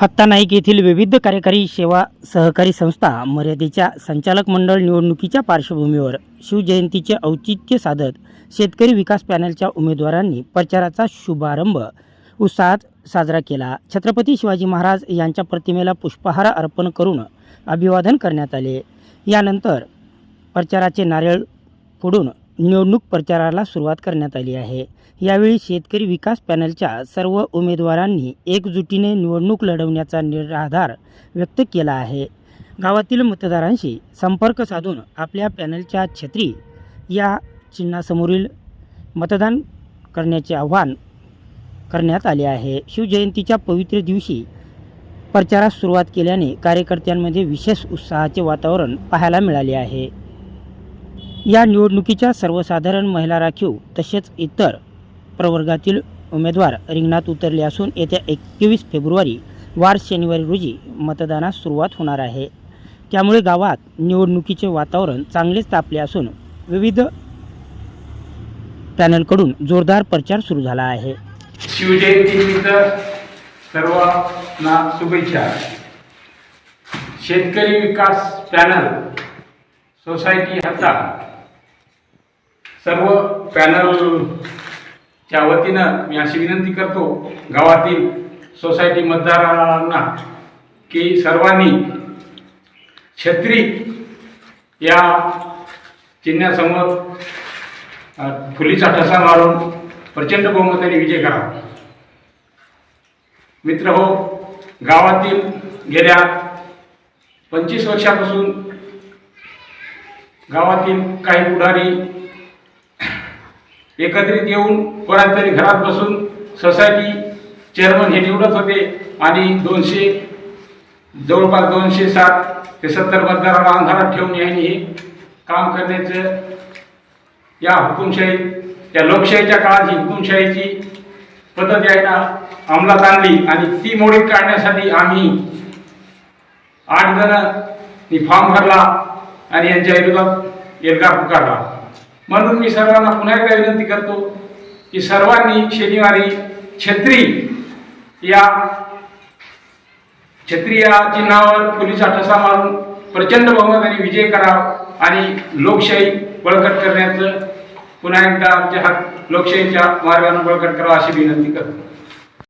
हत्ता नाईक येथील विविध कार्यकारी सेवा सहकारी संस्था मर्यादेच्या संचालक मंडळ निवडणुकीच्या पार्श्वभूमीवर शिवजयंतीचे औचित्य साधत शेतकरी विकास पॅनलच्या उमेदवारांनी प्रचाराचा शुभारंभ उत्साहात साजरा केला. छत्रपती शिवाजी महाराज यांच्या प्रतिमेला पुष्पहार अर्पण करून अभिवादन करण्यात आले. यानंतर प्रचाराचे नारळ फोडून निवडणूक प्रचाराला सुरुवात करण्यात आली आहे. यावेळी शेतकरी विकास पॅनलच्या सर्व उमेदवारांनी एकजुटीने निवडणूक लढवण्याचा निराधार व्यक्त केला आहे. गावातील मतदारांशी संपर्क साधून आपल्या पॅनलच्या छत्री या चिन्हासमोरील मतदान करण्याचे आवाहन करण्यात आले आहे. शिवजयंतीच्या पवित्र दिवशी प्रचारास सुरुवात केल्याने कार्यकर्त्यांमध्ये विशेष उत्साहाचे वातावरण पाहायला मिळाले आहे. या निवडणुकीच्या सर्वसाधारण महिला राखीव तसेच इतर प्रवर्गातील उमेदवार रिंगणात उतरले असून येत्या एकवीस फेब्रुवारी वार शनिवारी रोजी मतदानास सुरुवात होणार आहे. त्यामुळे गावात निवडणुकीचे वातावरण चांगलेच तापले असून विविध पॅनलकडून जोरदार प्रचार सुरू झाला आहे. शिवजयंतीनिमित्त सर्वांना शुभेच्छा. शेतकरी विकास पॅनल सोसायटी हत्ता सर्व पॅनलच्या वतीनं मी अशी विनंती करतो गावातील सोसायटी मतदारांना की सर्वांनी छत्री या चिन्हासमोर फुलीचा ठसा मारून प्रचंड बहुमताने विजय करा. मित्र हो गावातील गेल्या पंचवीस वर्षापासून गावातील काही पुढारी एकत्रित येऊन कोणातरी तरी घरात बसून सोसायटी चेअरमन हे निवडत होते आणि दोनशे जवळपास दोनशे सात ते सत्तर मतदारांना अंधारात ठेवून यांनी हे काम करण्याचं या हुकुमशाही या लोकशाहीच्या काळात ही हुकुमशाहीची पद्धत आहे ना अंमलात आणली आणि ती मोडीत काढण्यासाठी आम्ही आठ जण फॉर्म भरला आणि यांच्या विरोधात एल्गार पुकारला. म्हणून मी सर्वांना पुन्हा एकदा विनंती करतो की सर्वांनी शनिवारी छत्री या छत्री या चिन्हावर पोलिसा ठसा मारून प्रचंड बहुमताने विजय करावा आणि लोकशाही बळकट करण्याचं पुन्हा एकदा आमच्या हात लोकशाहीच्या मार्गाने बळकट करावा अशी विनंती करतो.